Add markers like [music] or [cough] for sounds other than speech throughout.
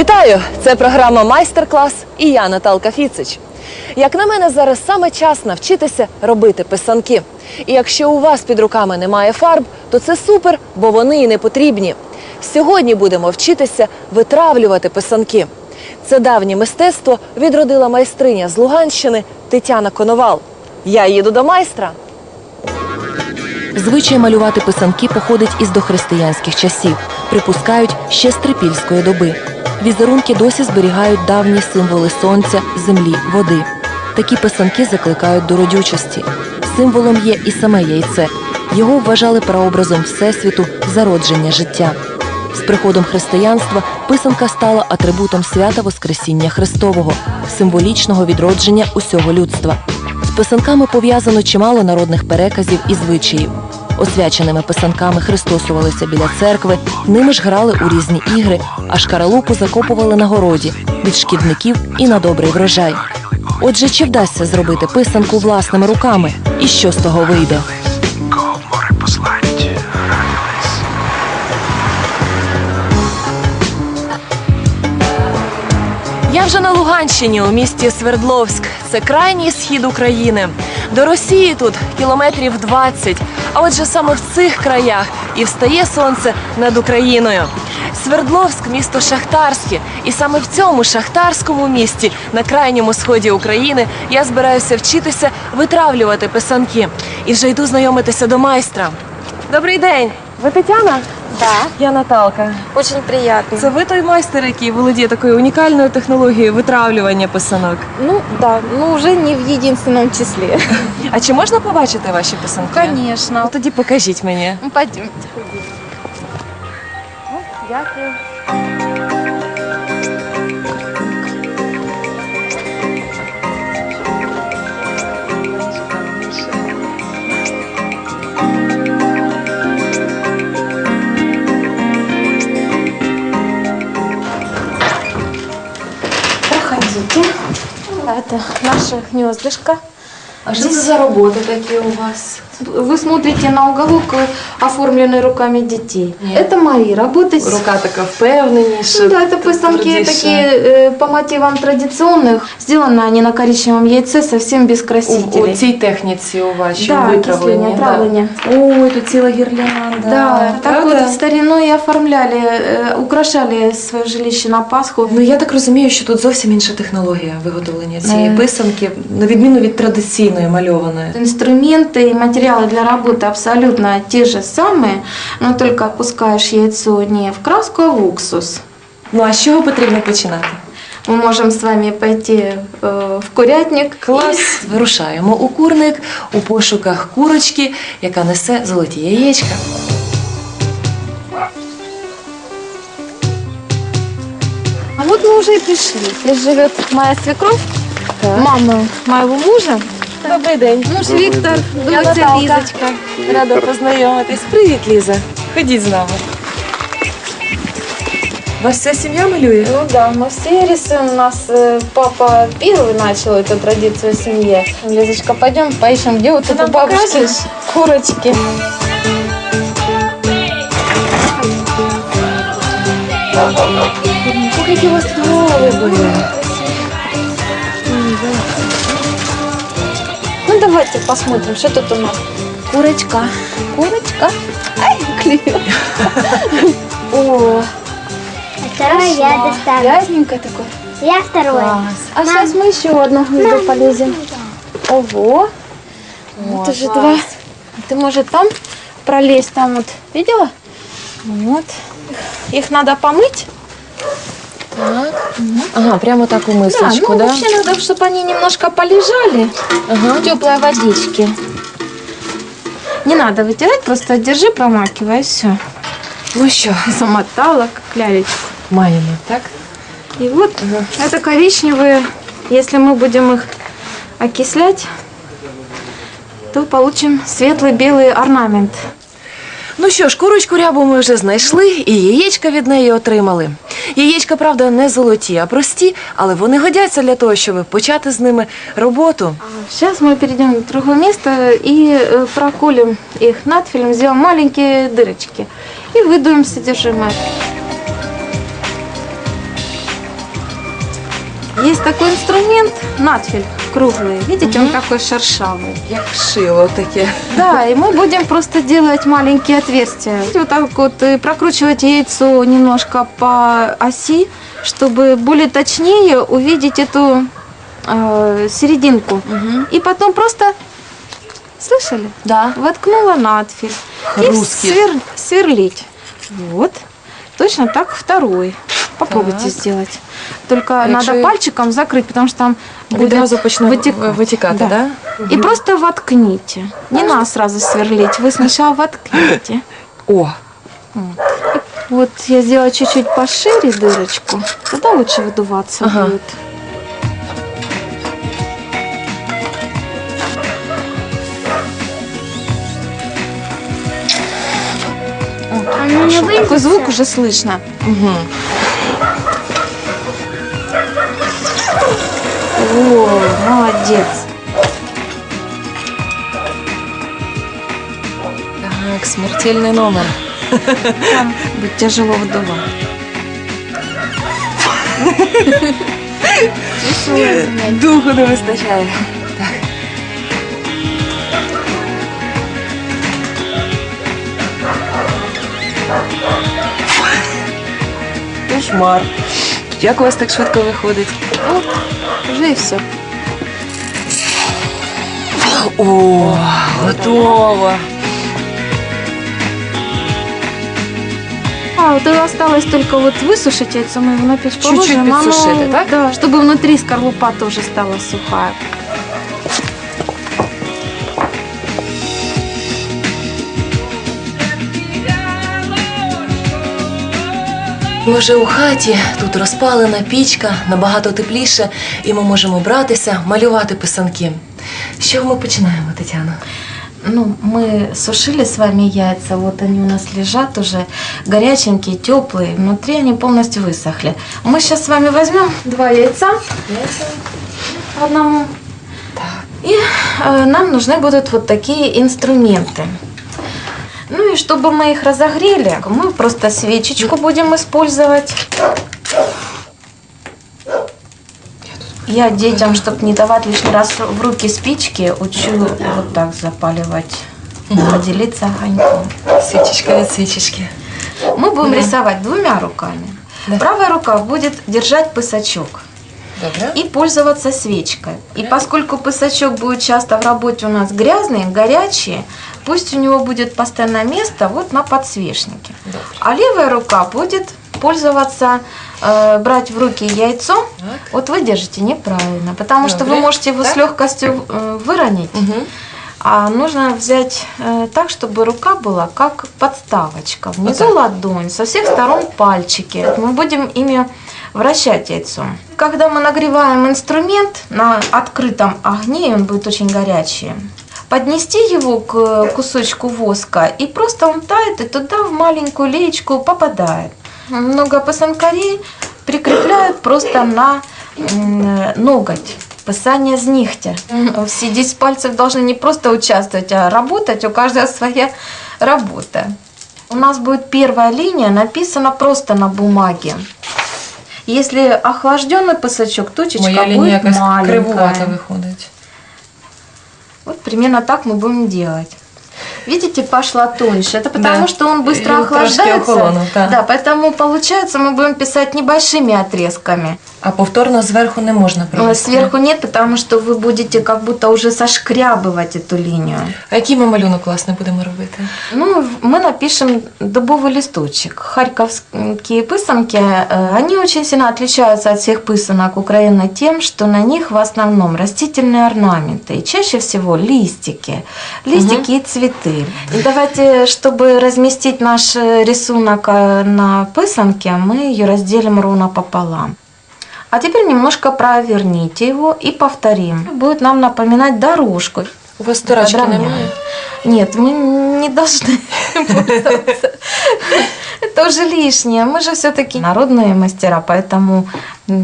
Вітаю! Це програма Майстер-клас і я Наталка Фіцич. Як на мене, зараз саме час навчитися робити писанки. І якщо у вас під руками немає фарб, то це супер, бо вони і не потрібні. Сьогодні будемо вчитися витравлювати писанки. Це давнє мистецтво відродила майстриня з Луганщини Тетяна Коновал. Я їду до майстра. Звичай малювати писанки походить із дохристиянських часів, припускають ще з трипільської доби. Візерунки досі зберігають давні символи сонця, землі, води. Такі писанки закликають до родючості. Символом є і саме яйце. Його вважали прообразом всесвіту зародження життя. З приходом християнства писанка стала атрибутом свята Воскресіння Христового, символічного відродження усього людства. З писанками пов'язано чимало народних переказів і звичаїв. Освяченими писанками христосувалися біля церкви, ними ж грали у різні ігри, а шкаралупу закопували на городі від шкідників і на добрий врожай. Отже, чи вдасться зробити писанку власними руками? І що з того вийде? Я вже на Луганщині у місті Свердловськ. Це крайній схід України. До Росії тут кілометрів 20. А отже, саме в цих краях і встає сонце над Україною. Свердловськ місто шахтарське, і саме в цьому шахтарському місті на крайньому сході України я збираюся вчитися витравлювати писанки. І вже йду знайомитися до майстра. Добрий день! Ви Тетяна? Да, Я Наталка. очень приятно. Це ви той майстер, який володіє такою унікальною технологією витравлювання писанок. Ну да, ну вже не в єдинственному числі. А чи можна побачити ваші писанки? Ну, Конечно. тоді покажіть мені. Ну, пойдемте. Ну, дякую. Это наше гнездышко. А що це за роботи такі у вас? Вы смотрите на уголок, э, оформленный руками детей. Нет. Это мои работы. Рука така впевненіша. Ну да, это писанки твердіша. такие э, по мотивам традиционных. Сделаны они на коричневом яйце, совсем без У, у красителей. цій техніці у вашій Да, витравлені. кислення, травлення. Ой, тут ціла гірлянда. Да, так Правда? вот в старину и оформляли, э, украшали свое жилище на Пасху. Ну я так розумію, що тут зовсім інша технологія виготовлення цієї Е. писанки, на відміну від традиційної мальованої. Инструменты и материалы для работы абсолютно те же самые, но только опускаешь яйцо не в краску, а в уксус. Ну а з чого потрібно починати? Мы можем с вами пойти э, в курятник. Клас. Вирушаємо у курник у пошуках курочки, яка несе золоті яєчка. А вот мы уже и пришли. Здесь живет моя свекровь, мама моего мужа. Добрий день. Муж Виктор, Я дочь Наталка. Лизочка. Рада познайомитись. Привіт, Ліза. Ходіть з нами. Вас вся сім'я малює? Ну да, мы все рисуем. У нас э, папа первый начал эту традицию в семье. Лизочка, пойдем поищем, где вот Ты это нам бабушки покажешь? курочки. Ох, які у вас тут голуби. Ну Давайте посмотрим, что тут у нас. Курочка. Курочка. Ай, клюет. [laughs] О, Второй я достану. грязненько такой. Я второй. А сейчас мы еще одну гнездо полезем. Ого. Вот уже два. Ты может там пролезть, там вот, видела? Вот. Их надо помыть. Так. Ага, прямо так у Да, мисочку, ну да? вообще надо, чтобы они немножко полежали Ага. в теплой водичке. Не надо вытирать, просто держи, промакивай, все. Ну що, [laughs] Замотала, как лялечку. маємо, так? И вот это коричневые, если мы будем их окислять, то получим светлый белый орнамент. Ну що ж, курочку рябу ми вже знайшли і яєчка від неї отримали. Яєчка, правда, не золоті, а прості, але вони годяться для того, щоб почати з ними роботу. Сейчас мы перейдем в другое место и э, проколем их надфилем, сделаем маленькие дырочки и выдуем содержимое. Есть такой инструмент, надфиль, Круглый. Видите, он такой шершавый. Як шило таке. [laughs] Да, и мы будем просто делать маленькие отверстия. Вот так вот э, прокручивать яйцо немножко по оси, чтобы более точнее увидеть эту э, серединку. И потом просто, слышали? Да. Воткнула надфиль. И Хрусткий. свер- сверлить. Вот. Точно так второй. Попробуйте Так. сделать. Только А надо якщо- пальчиком закрыть, потому что там будет Відразу почне витікати. витікати, да? Да. И просто воткните. Не надо сразу сверлить, вы сначала воткните. О, Вот я сделала чуть-чуть пошире дырочку, тогда лучше выдуваться Ага. будет. Вот, А ну не хорошо. выйдет Такой звук всё? уже слышно. угу. О, молодец. Так, смертельний номер. Там будет тяжело выдувать. Духу не вистачає. Так. Кошмар. Як у вас так швидко виходить? Вот, уже и все. О, готово. А, вот и осталось только вот высушить яйцо, мы его на печь Чуть-чуть положим. оно- так? Да, чтобы внутри скорлупа тоже стала сухая. Ми вже у хаті, тут розпалена пічка, набагато тепліше, і ми можемо братися, малювати писанки. З чого ми починаємо, Тетяна? Ну, мы сушили с вами яйца, вот они у нас лежат уже горяченькие, теплые, внутри они полностью высохли. Мы сейчас с вами возьмем два яйца, по одному, и э, нам нужны будут вот такие инструменты. Ну и чтобы мы их разогрели, мы просто свечечку будем использовать. Я детям, чтобы не давать лишний раз в руки спички, учу вот так запаливать, поделиться огоньком. Свічечка від свічечки. Мы будем рисовать двумя руками. Да. Правая рука будет держать пысачок Добре. и пользоваться свечкой. И поскольку пысачок будет часто в работе у нас грязный, горячий, пусть у него будет постоянное место вот на подсвечнике. Добре. А левая рука будет пользоваться, э, брать в руки яйцо. Так. Вот вы держите неправильно, потому что Добре. вы можете его с Так. легкостью э, выронить. Угу. А нужно взять э, так, чтобы рука была как подставочка. Внизу Вот ладонь, со всех сторон пальчики. Мы будем ими вращать яйцо. Когда мы нагреваем инструмент на открытом огне, он будет очень горячий, поднести его к кусочку воска, и просто он тает, и туда в маленькую леечку попадает. Много пасанкарей прикрепляют просто на м, ноготь. Писание с нігтя. Все 10 пальцев должны не просто участвовать, а работать. У каждого своя работа. У нас будет первая линия написана просто на бумаге. Если охлажденный пасачок, точечка Моя лінія будет якась маленькая. кривувата виходить. Вот примерно так мы будем делать. Видите, пошла тоньше. Это потому, Да. что он быстро охлаждается. охолонув, да. да, поэтому получается мы будем писать небольшими отрезками. А повторно зверху не можна Но провести. сверху нет, потому что вы будете как будто уже сошкрябывать эту линию. А який ми малюнок власне будемо робити? Ну, мы напишем дубовый листочек. Харьковские пысанки, э, они очень сильно отличаются от всех пысанок Украины тем, что на них в основном растительные орнаменты. И чаще всего листики. Листики и цветы. И давайте, чтобы разместить наш э, рисунок э, на пысанке, мы ее разделим ровно пополам. А теперь немножко проверните его и повторим. Будет нам напоминать дорожку. У вас старачки Подровняем. немає? Нет, мы не должны пользоваться. [laughs] Это уже лишнее. Мы же все-таки народные мастера, поэтому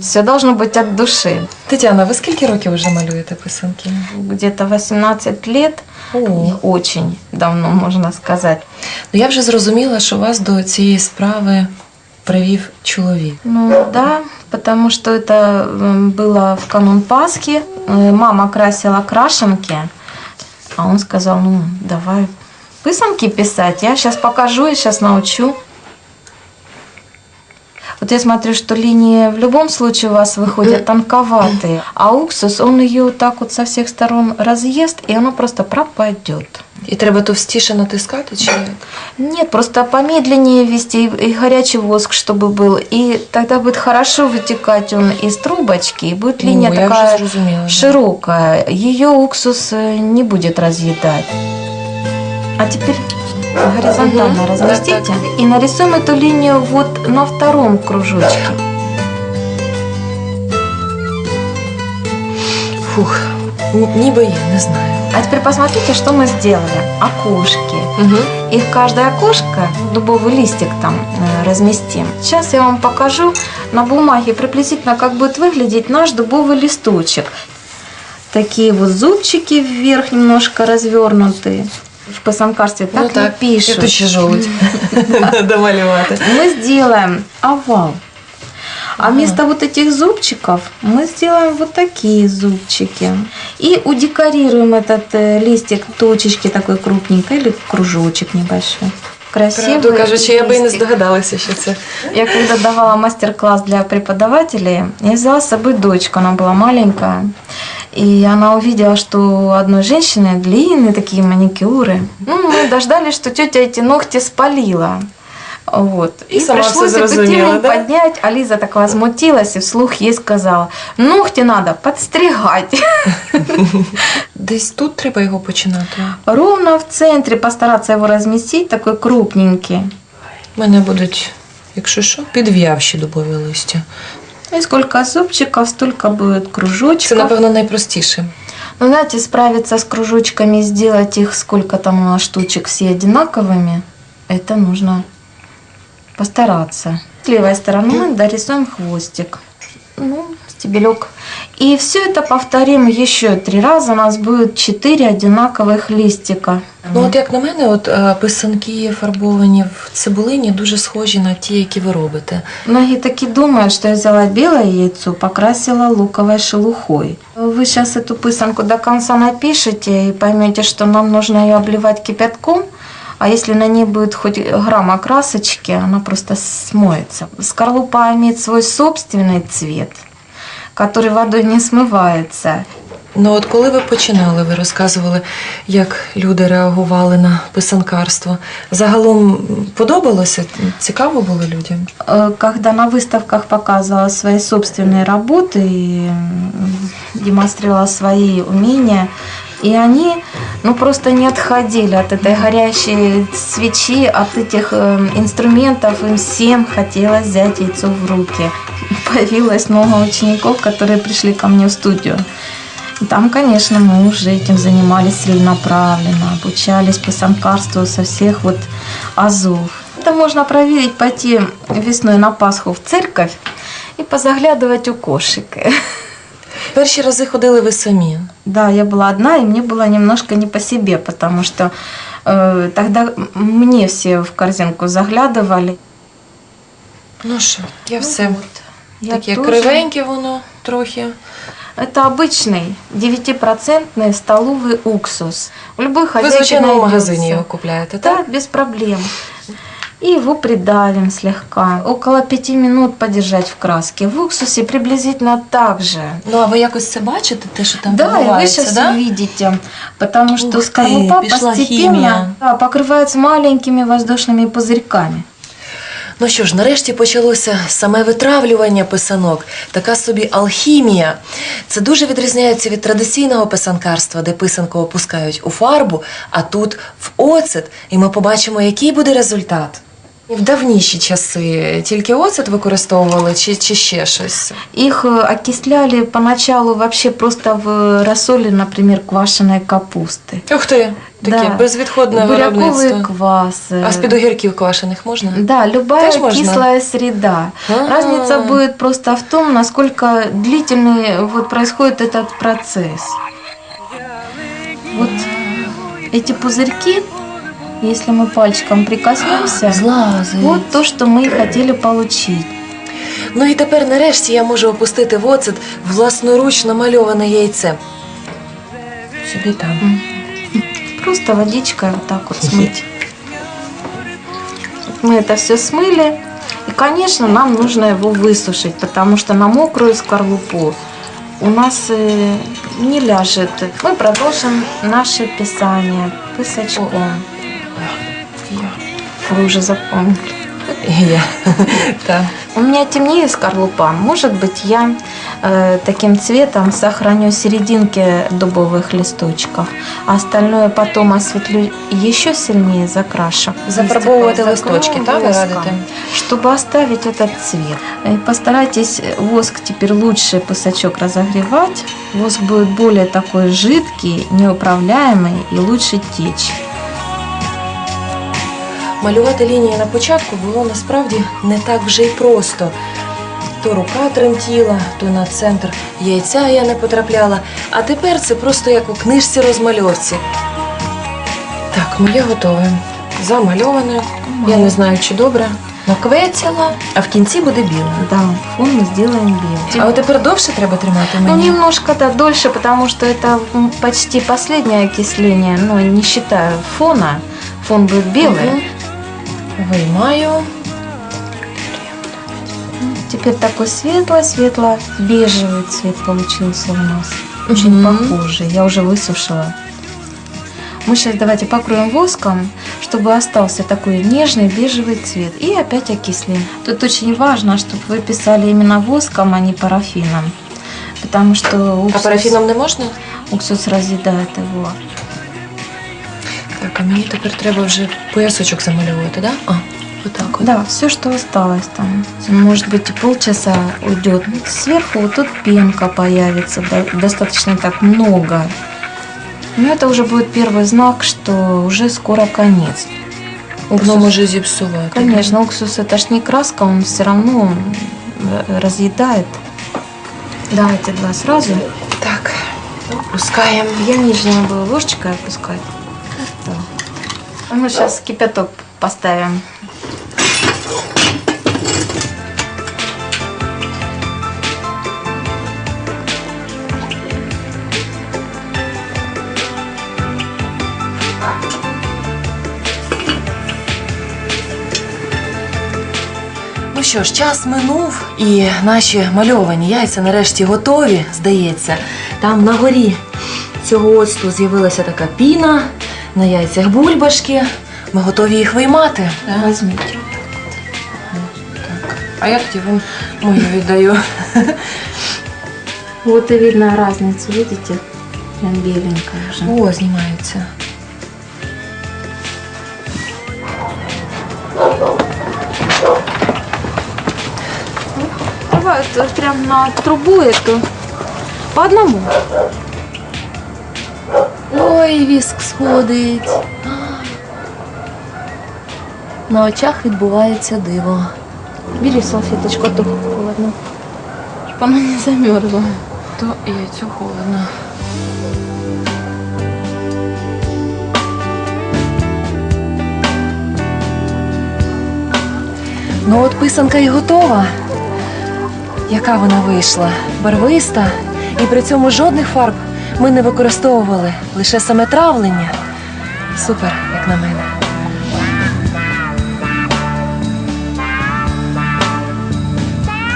все должно быть от души. Тетяна, ви скільки років вже малюєте писанки? Где-то 18 лет, О. очень давно, можно сказать. Ну я вже зрозуміла, що вас до цієї справи привів чоловік. Ну да, потому что это м, было в канун Пасхи. Э, Мама красила крашенки, а он сказал, ну, давай писанки писать. Я сейчас покажу, я сейчас научу. Вот я смотрю, что линии в любом случае у вас выходят тонковатые, а уксус, он ее так вот со всех сторон разъест, и оно просто пропадет. І треба товстіше натискати, чи як? Нет, просто помедленнее ввести и, и горячий воск, чтобы был. И тогда будет хорошо вытекать он из трубочки, и будет линия Ну, я вже такая зрозуміла, да. широкая. Ее уксус э, не будет разъедать. А теперь горизонтально Мгм, разместите так, и нарисуем эту линию вот на втором кружочке. Фух, ні- ніби є, не знаю. А теперь посмотрите, что мы сделали. Окошки. Угу. И в каждое окошко дубовый листик там э, разместим. Сейчас я вам покажу на бумаге приблизительно, как будет выглядеть наш дубовый листочек. Такие вот зубчики вверх немножко развернутые. В писанкарстве так, ну, так. пишут. Ще жолудь домалювати. Мы сделаем овал. А вместо вот этих зубчиков мы сделаем вот такие зубчики. И удекорируем этот э, листик точечки такой крупненькой или кружочек небольшой. Красивый Правду кажучи, я би і не листик. здогадалася, що це. Я когда давала мастер-класс для преподавателей, я взяла с собой дочку, она была маленькая. И она увидела, что у одной женщины длинные такие маникюры. Ну, мы дождались, что тетя эти ногти спалила. Вот. И сама всё пришлось этот зрозумела, тюбинг да? поднять. А Лиза так возмутилась и вслух ей сказала, ногти надо подстригать. [laughs] Десь тут треба його починати. Ровно в центре постараться его разместить, такой крупненький. У мене будуть, якщо що, підв'явші дубові листя. И сколько зубчиков, столько будет кружочков. Це, напевно, найпростіше. Ну, знаете, справиться с кружочками, сделать их, сколько там у нас штучек, все одинаковыми, это нужно постараться. С левой стороны дорисуем хвостик. Ну, стебелек. И все это повторим еще три раза. У нас будет четыре одинаковых листика. Ну, от як на мене, от е, писанки фарбовані в цибулині дуже схожі на ті, які ви робите. Многие таки думают, что я взяла белое яйцо, покрасила луковой шелухой. Вы сейчас эту пысанку до конца напишите и поймете, что нам нужно ее обливать кипятком, а если на ней будет хоть грамма красочки, она просто смоется. Скорлупа имеет свой собственный цвет, который водой не смывается. Ну, от коли ви починали, ви розказували, як люди реагували на писанкарство. Загалом подобалося? Цікаво було людям? Когда на выставках показывала свои собственные работы и демонстрировала свои умения, и они ну, просто не отходили от этой горящей свечи, от этих э, инструментов. Им всем хотелось взять яйцо в руки. [laughs] Появилось много учеников, которые пришли ко мне в студию. И Там, конечно, мы уже этим занимались целенаправленно, обучались писанкарству со всех вот азов. Это можно проверить, пойти весной на Пасху в церковь и позаглядывать у кошек. [laughs] Перші рази ходили ви самі. Да, я была одна, и мне было немножко не по себе, потому что э, тогда м- мне все в корзинку заглядывали. Ну що, я все. Я Таке тоже. кривеньке воно трохи. Это обычный 9% столовый уксус. В любой Ви, хозяйке звичайно, в найдется. магазині його купляєте, Да, так? без проблем. И его придавим слегка. Около пяти минут подержать в краске. В уксусе приблизительно так же. Ну, а ви якось це бачите, те, що там Да, и вы відбувається, сейчас да? увидите, потому что Ух ты, скорлупа пошла постепенно химия. да, покрывается маленькими воздушными пузырьками. Ну що ж, нарешті почалося саме витравлювання писанок, така собі алхімія. Це дуже відрізняється від традиційного писанкарства, де писанку опускають у фарбу, а тут в оцет, і ми побачимо, який буде результат. В давніші часи тільки оцет використовували чи, чи ще щось. Их э, окисляли поначалу вообще просто в рассоле, например, квашеной капусты. Ух ти, таке Да. безвідходне Буряковый виробництво. квас. э, А з-під огірків квашених можна? Да, любая Тоже можно? кислая среда. А. Разница будет просто в том, насколько длительный вот происходит этот процесс. Вот эти пузырьки, если мы пальчиком прикоснемся, Злазить. вот то, что мы и хотели получить. Ну і тепер нарешті я можу опустити в оцет власноруч намальоване яйце. Собі там. Просто водичкой вот так вот смыть. Вот Мы это все смыли. И, конечно, нам нужно его высушить, потому что на мокрую скорлупу у нас э, не ляжет. Мы продолжим наше писание писачком. Вы уже запомнили. Я. [laughs] Так. У меня темнее скорлупа. Может быть, я э, таким цветом сохраню серединки дубовых листочков, а остальное потом осветлю еще сильнее, закрашу. Зафарбовывать Листиком листочки, да, вы радите? Чтобы оставить этот цвет. И постарайтесь воск теперь лучше пысачок разогревать. Воск будет более такой жидкий, неуправляемый и лучше течь. Малювати лінії на початку було насправді не так вже й просто. То рука тремтіла, то на центр яйця я не потрапляла, а тепер це просто як у книжці розмальовці. Так, моє готове. Замальоване. Я не знаю, чи добре. Наквецяла, а в кінці буде біле. Да, фон мы сделаем белым. А от тепер довше треба тримати Ну, мені. немножко да, дольше, потому что это м, почти последнее окисление, но не считаю фона. Фон будет белый. Мгм. Виймаю. Теперь такой светло-светло-бежевый цвет получился у нас. Очень Мгм. похожий. Я уже высушила. Мы сейчас давайте покроем воском, чтобы остался такой нежный бежевый цвет. И опять окислим. Тут очень важно, чтобы вы писали именно воском, а не парафином. Потому что А уксус, парафіном не можна? уксус разъедает его. Так, а мені тепер треба вже поясочок замальовувати, да? А, отак от. Да, все, что осталось там. Может быть, и полчаса уйдет. Сверху вот тут пенка появится, да- достаточно так много. Но это уже будет первый знак, что уже скоро конец. Воно може зіпсувати. Конечно, уксус это ж не краска, он все равно э, разъедает. Давайте два сразу. Так, опускаємо. Я нижнюю буду ложечкой опускать. А Мы сейчас кипяток поставим. Ну що ж, час минув, і наші мальовані яйця нарешті готові, здається. Там на горі цього оцту з'явилася така піна, на яйцях бульбашки. Ми готові їх виймати. Возьмите. А я тоді вам мою віддаю. [laughs] Вот и видно разницу, видите? Прям беленькая уже. О, знімається. Давай вот прям на трубу эту. По одному. Ой, віск сходить. На очах відбувається диво. Бери салфеточку, то холодно. Чтоб она не замерзла. То яйцю холодно. Ну от писанка і готова. Яка вона вийшла? Барвиста. І при цьому жодних фарб ми не використовували, лише саме травлення. Супер, як на мене.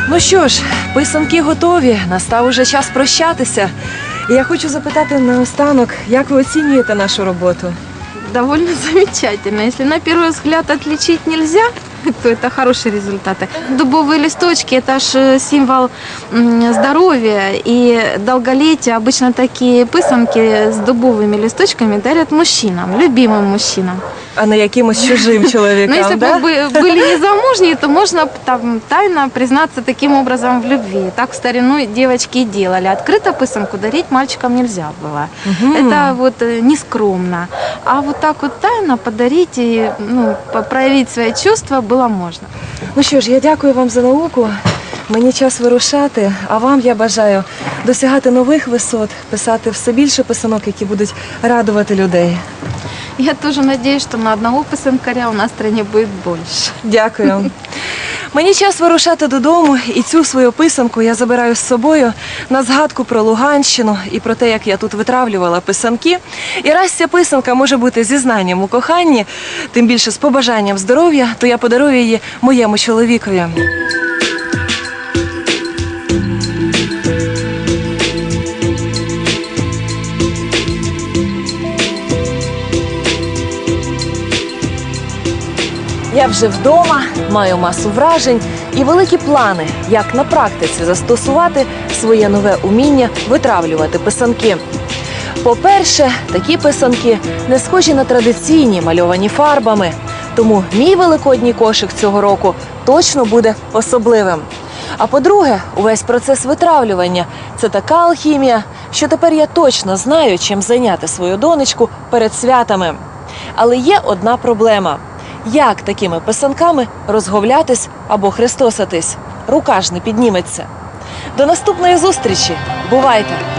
Ну що ж, писанки готові. Настав уже час прощатися. Я хочу запитати наостанок, як ви оцінюєте нашу роботу? Довольно [laughs] замечательно. Если на первый взгляд отличить нельзя, [laughs] то это хорошие результаты. Дубовые листочки – это ж символ м, здоровья и долголетия. Обычно такие пысанки с дубовыми листочками дарят мужчинам, любимым мужчинам. А не якимось [laughs] чужим чоловікам, Но если да? бы вы были незамужние, то можно там тайно признаться таким образом в любви. Так в старину девочки и делали. Открыто пысанку дарить мальчикам нельзя было. Мгм. Это вот э, нескромно. А вот так вот тайно подарить и ну, по- проявить свои чувства было можно. Ну що ж, я дякую вам за науку. Мені час вирушати, а вам я бажаю досягати нових висот, писати все більше писанок, які будуть радувати людей. Я тоже надеюсь, что на одного пысанкаря у нас в стране будет. Дякую. Мені час вирушати додому, і цю свою писанку я забираю з собою на згадку про Луганщину і про те, як я тут витравлювала писанки. І раз ця писанка може бути зізнанням у коханні, тим більше з побажанням здоров'я, то я подарую її моєму чоловікові. Вже вдома, маю масу вражень і великі плани, як на практиці застосувати своє нове уміння витравлювати писанки. По-перше, такі писанки не схожі на традиційні, мальовані фарбами. Тому мій великодній кошик цього року точно буде особливим. А по-друге, увесь процес витравлювання це така алхімія, що тепер я точно знаю, чим зайняти свою донечку перед святами. Але є одна проблема: як такими писанками розговлятись або хрестосатись? Рука ж не підніметься. До наступної зустрічі. Бувайте!